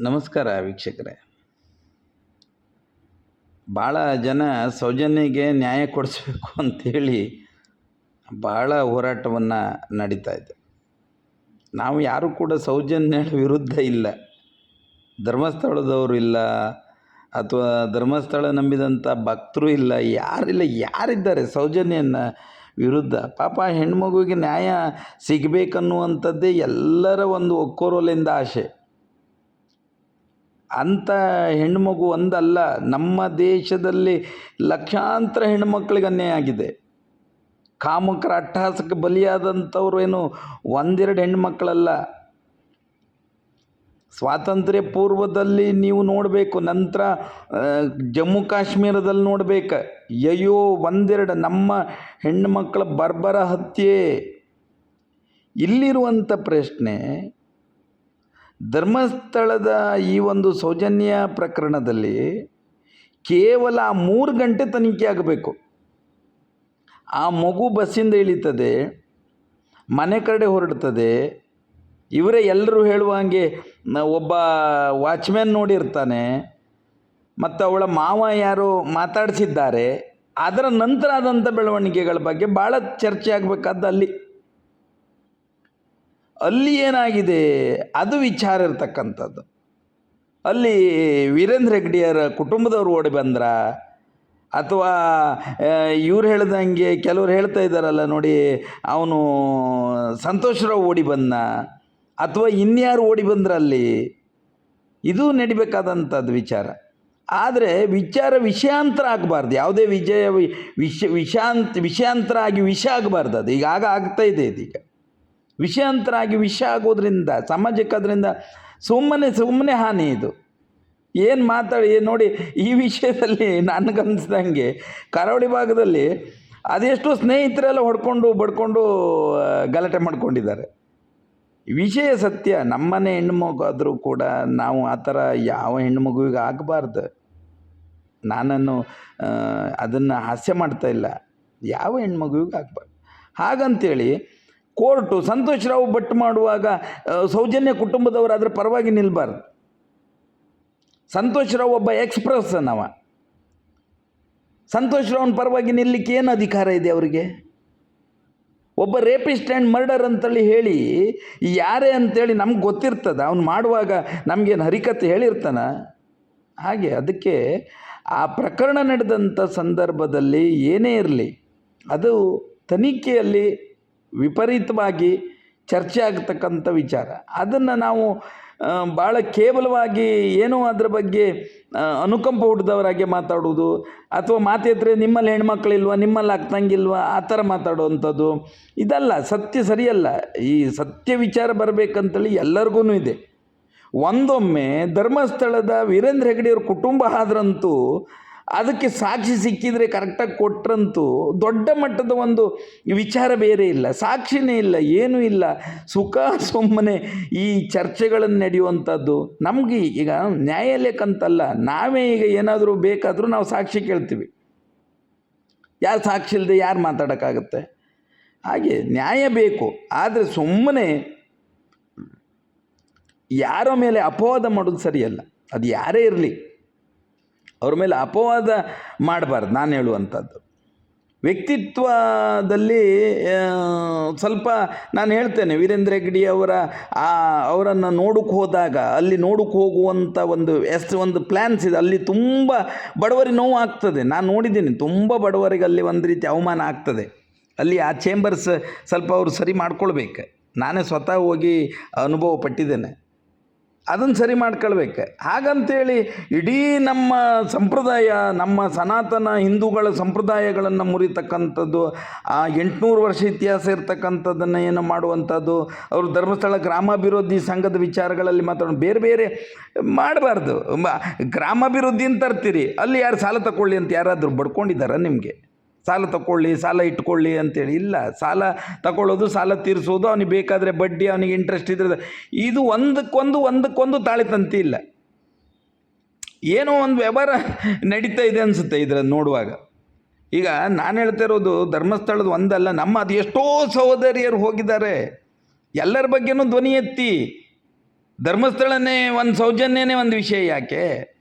ನಮಸ್ಕಾರ ವೀಕ್ಷಕರೇ. ಭಾಳ ಜನ ಸೌಜನ್ಯಗೆ ನ್ಯಾಯ ಕೊಡಿಸ್ಬೇಕು ಅಂಥೇಳಿ ಭಾಳ ಹೋರಾಟವನ್ನು ನಡೀತಾ ಇದೆ. ನಾವು ಯಾರೂ ಕೂಡ ಸೌಜನ್ಯ ವಿರುದ್ಧ ಇಲ್ಲ. ಧರ್ಮಸ್ಥಳದವರು ಇಲ್ಲ, ಅಥವಾ ಧರ್ಮಸ್ಥಳ ನಂಬಿದಂಥ ಭಕ್ತರು ಇಲ್ಲ, ಯಾರಿಲ್ಲ, ಯಾರಿದ್ದಾರೆ ಸೌಜನ್ಯನ ವಿರುದ್ಧ? ಪಾಪ ಹೆಣ್ಮಗುವಿಗೆ ನ್ಯಾಯ ಸಿಗಬೇಕನ್ನುವಂಥದ್ದೇ ಎಲ್ಲರ ಒಂದು ಒಕ್ಕೋರೋಲಿಂದ ಆಸೆ. ಅಂಥ ಹೆಣ್ಣುಮಗು ಒಂದಲ್ಲ, ನಮ್ಮ ದೇಶದಲ್ಲಿ ಲಕ್ಷಾಂತರ ಹೆಣ್ಣುಮಕ್ಕಳಿಗೆ ಅನ್ಯಾಯ ಆಗಿದೆ. ಕಾಮುಕರ ಅಟ್ಟಹಾಸಕ್ಕೆ ಬಲಿಯಾದಂಥವ್ರು ಏನು ಒಂದೆರಡು ಹೆಣ್ಣುಮಕ್ಕಳಲ್ಲ. ಸ್ವಾತಂತ್ರ್ಯ ಪೂರ್ವದಲ್ಲಿ ನೀವು ನೋಡಬೇಕು, ನಂತರ ಜಮ್ಮು ಕಾಶ್ಮೀರದಲ್ಲಿ ನೋಡಬೇಕು. ಅಯ್ಯೋ, ಒಂದೆರಡು ನಮ್ಮ ಹೆಣ್ಣುಮಕ್ಕಳ ಬರ್ಬರ ಹತ್ಯೆ. ಇಲ್ಲಿರುವಂಥ ಪ್ರಶ್ನೆ ಧರ್ಮಸ್ಥಳದ ಈ ಒಂದು ಸೌಜನ್ಯ ಪ್ರಕರಣದಲ್ಲಿ ಕೇವಲ ಮೂರು ಗಂಟೆ ತನಿಖೆ ಆಗಬೇಕು. ಆ ಮಗು ಬಸ್ಸಿಂದ ಇಳಿತದೆ, ಮನೆ ಕಡೆ ಹೊರಡ್ತದೆ, ಇವರೇ ಎಲ್ಲರೂ ಹೇಳುವ ಹಾಗೆ ಒಬ್ಬ ವಾಚ್ಮ್ಯಾನ್ ನೋಡಿರ್ತಾನೆ, ಮತ್ತು ಅವಳ ಮಾವ ಯಾರೋ ಮಾತಾಡಿಸಿದ್ದಾರೆ, ಅದರ ನಂತರ ಆದಂಥ ಬೆಳವಣಿಗೆಗಳ ಬಗ್ಗೆ ಭಾಳ ಚರ್ಚೆ ಆಗಬೇಕಾದ್ದು ಅಲ್ಲಿ. ಅಲ್ಲಿ ಏನಾಗಿದೆ? ಅದು ವಿಚಾರ ಇರ್ತಕ್ಕಂಥದ್ದು. ಅಲ್ಲಿ ವೀರೇಂದ್ರ ಹೆಗ್ಡಿಯರ ಕುಟುಂಬದವ್ರು ಓಡಿ ಬಂದ್ರ? ಅಥವಾ ಇವ್ರು ಹೇಳ್ದಂಗೆ ಕೆಲವ್ರು ಹೇಳ್ತಾ ಇದ್ದಾರಲ್ಲ ನೋಡಿ, ಅವನು ಸಂತೋಷರಾವ್ ಓಡಿ ಬಂದ? ಅಥವಾ ಇನ್ಯಾರು ಓಡಿ ಬಂದ್ರಲ್ಲಿ ಇದು ನಡಿಬೇಕಾದಂಥದ್ದು ವಿಚಾರ. ಆದರೆ ವಿಚಾರ ವಿಷಯಾಂತರ ಆಗಬಾರ್ದು. ಯಾವುದೇ ವಿಜಯ ವಿಷ ವಿಷಾಂತ ವಿಷಯಾಂತರ ಆಗಿ ವಿಷ ಆಗಬಾರ್ದು ಅದು. ಈಗ ಆಗ ಆಗ್ತಾ ಇದೆ ಇದೀಗ. ವಿಷಯಾಂತರ ಆಗಿ ವಿಷ ಆಗೋದ್ರಿಂದ ಸಮಾಜಕ್ಕೆ ಅದರಿಂದ ಸುಮ್ಮನೆ ಸುಮ್ಮನೆ ಹಾನಿ ಇದು. ಏನು ಮಾತಾಡಿ ನೋಡಿ, ಈ ವಿಷಯದಲ್ಲಿ ನನಗನ್ಸ್ದಂಗೆ ಕರಾವಳಿ ಭಾಗದಲ್ಲಿ ಅದೆಷ್ಟು ಸ್ನೇಹಿತರೆಲ್ಲ ಹೊಡ್ಕೊಂಡು, ಬಡ್ಕೊಂಡು ಗಲಾಟೆ ಮಾಡ್ಕೊಂಡಿದ್ದಾರೆ. ವಿಷಯ ಸತ್ಯ. ನಮ್ಮನೆ ಹೆಣ್ಣುಮಗು ಆದರೂ ಕೂಡ ನಾವು ಆ ಥರ ಯಾವ ಹೆಣ್ಣುಮಗುವಿಗೆ ಆಗಬಾರ್ದು. ನಾನನ್ನು ಅದನ್ನು ಹಾಸ್ಯ ಮಾಡ್ತಾ ಇಲ್ಲ. ಯಾವ ಹೆಣ್ಮಗುವಿಗೆ ಆಗಬಾರ್ದು. ಹಾಗಂತೇಳಿ ಕೋರ್ಟು ಸಂತೋಷ್ ರಾವ್ ಭಟ್ ಮಾಡುವಾಗ ಸೌಜನ್ಯ ಕುಟುಂಬದವರು ಅದರ ಪರವಾಗಿ ನಿಲ್ಬಾರ್ದು. ಸಂತೋಷ್ ರಾವ್ ಒಬ್ಬ ಎಕ್ಸ್ಪ್ರೆಸ್ಸನ್ ಅವ. ಸಂತೋಷ್ ರಾವ್ನ ಪರವಾಗಿ ನಿಲ್ಲಿಕ್ಕೆ ಏನು ಅಧಿಕಾರ ಇದೆ ಅವರಿಗೆ? ಒಬ್ಬ ರೇಪಿಸ್ಟ್ ಆ್ಯಂಡ್ ಮರ್ಡರ್ ಅಂತೇಳಿ ಹೇಳಿ, ಯಾರೇ ಅಂತೇಳಿ ನಮ್ಗೆ ಗೊತ್ತಿರ್ತದೆ, ಅವ್ನು ಮಾಡುವಾಗ ನಮಗೇನು ಹರಿಕತೆ ಹೇಳಿರ್ತಾನ? ಹಾಗೆ ಅದಕ್ಕೆ ಆ ಪ್ರಕರಣ ನಡೆದಂಥ ಸಂದರ್ಭದಲ್ಲಿ ಏನೇ ಇರಲಿ, ಅದು ತನಿಖೆಯಲ್ಲಿ ವಿಪರೀತವಾಗಿ ಚರ್ಚೆ ಆಗ್ತಕ್ಕಂಥ ವಿಚಾರ. ಅದನ್ನು ನಾವು ಭಾಳ ಕೇವಲವಾಗಿ ಏನೋ ಅದರ ಬಗ್ಗೆ ಅನುಕಂಪ ಹುಟ್ಟಿದವರಾಗೆ ಮಾತಾಡೋದು ಅಥವಾ ಮಾತೆತ್ರೆ ನಿಮ್ಮಲ್ಲಿ ಹೆಣ್ಮಕ್ಳಿಲ್ವ, ನಿಮ್ಮಲ್ಲಿ ಅಕ್ಕಂಗಿಲ್ವ ಆ ಥರ ಮಾತಾಡುವಂಥದ್ದು, ಇದಲ್ಲ, ಸತ್ಯ ಸರಿಯಲ್ಲ. ಈ ಸತ್ಯ ವಿಚಾರ ಬರಬೇಕಂತೇಳಿ ಎಲ್ಲರಿಗೂ ಇದೆ. ಒಂದೊಮ್ಮೆ ಧರ್ಮಸ್ಥಳದ ವೀರೇಂದ್ರ ಹೆಗಡೆಯವ್ರ ಕುಟುಂಬ ಆದ್ರಂತೂ ಅದಕ್ಕೆ ಸಾಕ್ಷಿ ಸಿಕ್ಕಿದರೆ ಕರೆಕ್ಟಾಗಿ ಕೊಟ್ರಂತೂ ದೊಡ್ಡ ಮಟ್ಟದ ಒಂದು ವಿಚಾರ ಬೇರೆ ಇಲ್ಲ, ಸಾಕ್ಷಿನೇ ಇಲ್ಲ, ಏನೂ ಇಲ್ಲ. ಸುಖ ಸುಮ್ಮನೆ ಈ ಚರ್ಚೆಗಳನ್ನು ನಡೆಯುವಂಥದ್ದು. ನಮಗೆ ಈಗ ನ್ಯಾಯಾಲಯಕ್ಕಂತಲ್ಲ, ನಾವೇ ಈಗ ಏನಾದರೂ ಬೇಕಾದರೂ ನಾವು ಸಾಕ್ಷಿ ಕೇಳ್ತೀವಿ. ಯಾರು ಸಾಕ್ಷಿ ಇಲ್ಲದೆ ಯಾರು ಮಾತಾಡೋಕ್ಕಾಗತ್ತೆ? ಹಾಗೆ ನ್ಯಾಯ ಬೇಕು, ಆದರೆ ಸುಮ್ಮನೆ ಯಾರ ಮೇಲೆ ಅಪವಾದ ಮಾಡೋದು ಸರಿಯಲ್ಲ. ಅದು ಯಾರೇ ಇರಲಿ. ಅವ್ರ ಮೇಲೆ ಅಪವಾದ ಮಾಡಬಾರ್ದು, ನಾನು ಹೇಳುವಂಥದ್ದು. ವ್ಯಕ್ತಿತ್ವದಲ್ಲಿ ಸ್ವಲ್ಪ ನಾನು ಹೇಳ್ತೇನೆ, ವೀರೇಂದ್ರ ಹೆಗ್ಗಡಿ ಅವರ, ಆ, ಅವರನ್ನು ನೋಡಕ್ಕೆ ಹೋದಾಗ, ಅಲ್ಲಿ ನೋಡಕ್ಕೆ ಹೋಗುವಂಥ ಒಂದು ಎಷ್ಟು ಒಂದು ಪ್ಲ್ಯಾನ್ಸ್ ಇದೆ. ಅಲ್ಲಿ ತುಂಬ ಬಡವರಿಗೆ ನೋವು ಆಗ್ತದೆ. ನಾನು ನೋಡಿದ್ದೀನಿ, ತುಂಬ ಬಡವರಿಗೆ ಅಲ್ಲಿ ಒಂದು ರೀತಿ ಅವಮಾನ ಆಗ್ತದೆ. ಅಲ್ಲಿ ಆ ಚೇಂಬರ್ಸ್ ಸ್ವಲ್ಪ ಅವರು ಸರಿ ಮಾಡ್ಕೊಳ್ಬೇಕು. ನಾನೇ ಸ್ವತಃ ಹೋಗಿ ಅನುಭವ ಪಟ್ಟಿದ್ದೇನೆ. ಅದನ್ನು ಸರಿ ಮಾಡ್ಕೊಳ್ಬೇಕು. ಹಾಗಂತೇಳಿ ಇಡೀ ನಮ್ಮ ಸಂಪ್ರದಾಯ, ನಮ್ಮ ಸನಾತನ ಹಿಂದೂಗಳ ಸಂಪ್ರದಾಯಗಳನ್ನು ಮುರಿತಕ್ಕಂಥದ್ದು, ಆ ಎಂಟುನೂರು ವರ್ಷ ಇತಿಹಾಸ ಇರ್ತಕ್ಕಂಥದ್ದನ್ನು ಏನು ಮಾಡುವಂಥದ್ದು, ಅವರು ಧರ್ಮಸ್ಥಳ ಗ್ರಾಮಾಭಿವೃದ್ಧಿ ಸಂಘದ ವಿಚಾರಗಳಲ್ಲಿ ಮಾತಾಡೋಣ. ಬೇರೆ ಬೇರೆ ಮಾಡಬಾರ್ದು. ಗ್ರಾಮಾಭಿವೃದ್ಧಿ ಅಂತ ತರ್ತೀರಿ. ಅಲ್ಲಿ ಯಾರು ಸಾಲ ತಗೊಳ್ಳಿ ಅಂತ ಯಾರಾದರೂ ಬಡ್ಕೊಂಡಿದ್ದಾರಾ ನಿಮಗೆ? ಸಾಲ ತಗೊಳ್ಳಿ ಸಾಲ ಇಟ್ಕೊಳ್ಳಿ ಅಂತೇಳಿ. ಇಲ್ಲ, ಸಾಲ ತಗೊಳ್ಳೋದು ಸಾಲ ತೀರಿಸೋದು, ಅವನಿಗೆ ಬೇಕಾದರೆ ಬಡ್ಡಿ, ಅವನಿಗೆ ಇಂಟ್ರೆಸ್ಟ್ ಇದ್ರೆ ಇದು ಒಂದಕ್ಕೊಂದು ಒಂದಕ್ಕೊಂದು ತಾಳಿತಂತಿ ಇಲ್ಲ. ಏನೋ ಒಂದು ವ್ಯವಹಾರ ನಡೀತಾ ಇದೆ ಅನಿಸುತ್ತೆ ಇದರ ನೋಡುವಾಗ. ಈಗ ನಾನು ಹೇಳ್ತಾ ಇರೋದು ಧರ್ಮಸ್ಥಳದ ಒಂದಲ್ಲ, ನಮ್ಮ ಅದು ಎಷ್ಟೋ ಸಹೋದರಿಯರು ಹೋಗಿದ್ದಾರೆ. ಎಲ್ಲರ ಬಗ್ಗೆನೂ ಧ್ವನಿ ಎತ್ತಿ. ಧರ್ಮಸ್ಥಳನೇ ಒಂದು ಸೌಜನ್ಯನೇ ಒಂದು ವಿಷಯ ಯಾಕೆ?